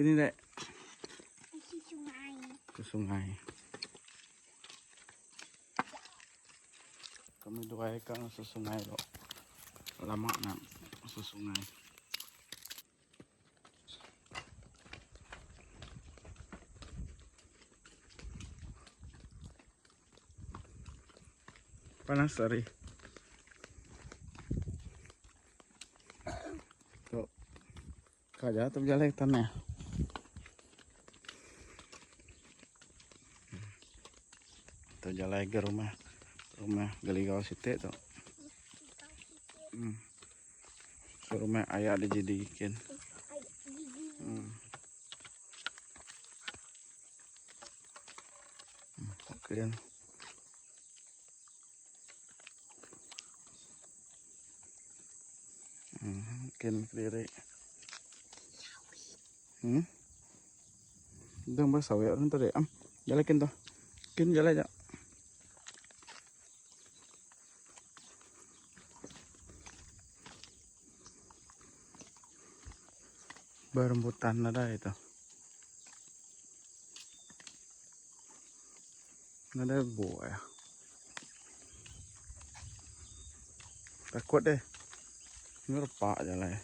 Gini dek ke sungai. Kami dua ikan ke sungai lo. Lama nak ke sungai. Panas hari. Tuh. Kaja tuh jalan tanah. Tuh jalan ke rumah. Rumah Galigau Site tuh. Hmm. So, rumah ayah dijadikan. Hmm. Hmm, yan. Hmm, kin diri. Hmm. Dang ba sawi ron tadi am. Jala kin to. Kin jala ja. Berembutan ada itu. Ada buaya. Takut deh. Ini repak jalan ya.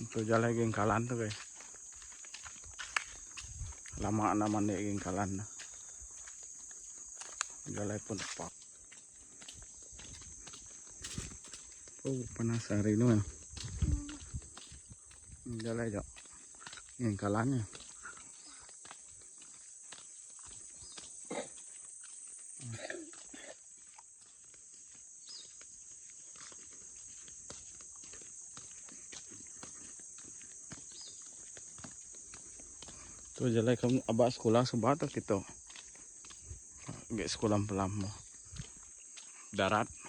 Untuk jalan gengkalan tuh guys. Lama nama nih gengkalan. Jalan pun repak. Oh panas hari ini ya. Jalan aja. Gengkalannya. Tu jalan kamu abah sekolah sebat tu kita. Gak sekolah pelam. Darat.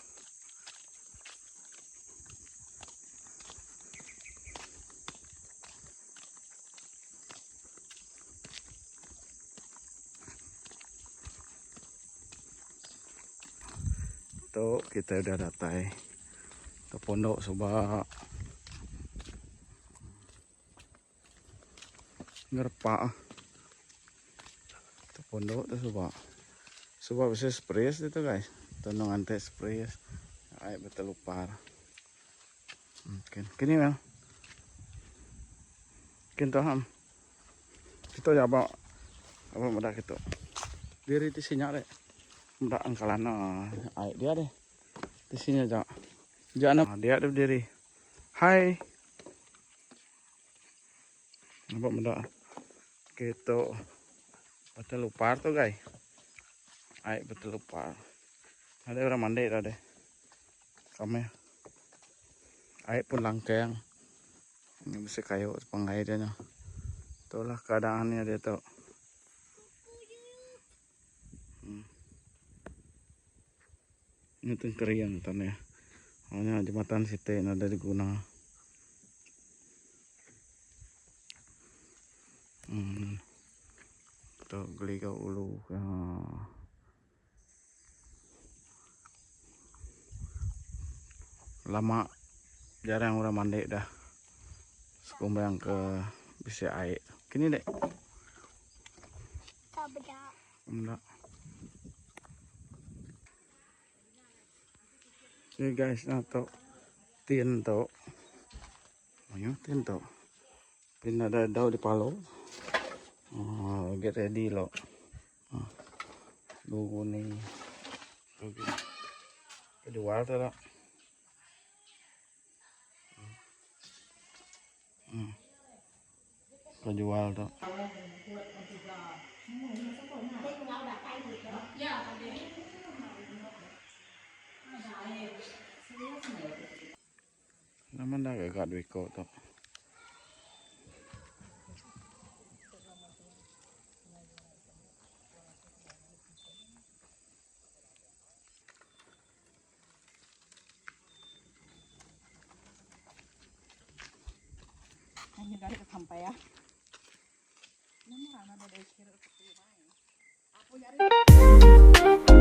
Tu kita udah datai. Ke pondok sebab ngerpak ah. Ke pondok tu sebab sebab bisa spray itu guys. Tonong antek spray. Air betul lupar. Mungkin kini mel. Tu ham. Kita ya apa apa mudah kita. Diri di sini deh. Mudah angkalan ah. Air dia deh. Di sini aja. Jangan dia ada berdiri. Hai. Nampak mudah. Kita betul lupar tuh guys. Air betul lupar. Ada orang mandi deh. Kami. Air pun langkeng. Ini bisa kayu pengair dia. Itulah keadaannya dia tuh. Ini tuh kering tanah. Hanya jembatan situ yang ada di guna. Hmm. Tuh geli kau ulu. Ya. Lama jarang orang mandi dah. Sekumbang ke bisa air. Kini dek. Tak. Enggak. Ini guys, nah to tin to. Ayo tin to. Pin ada daw di palo. Oh, get ready lo. Oh. Lugo ni. Lugo. Kedua tu lah. Hmm. Kejual tu. Naman dah agak duit kau tu. Hanya dari sampai ya. Ini mana ada dari kira Aku nyari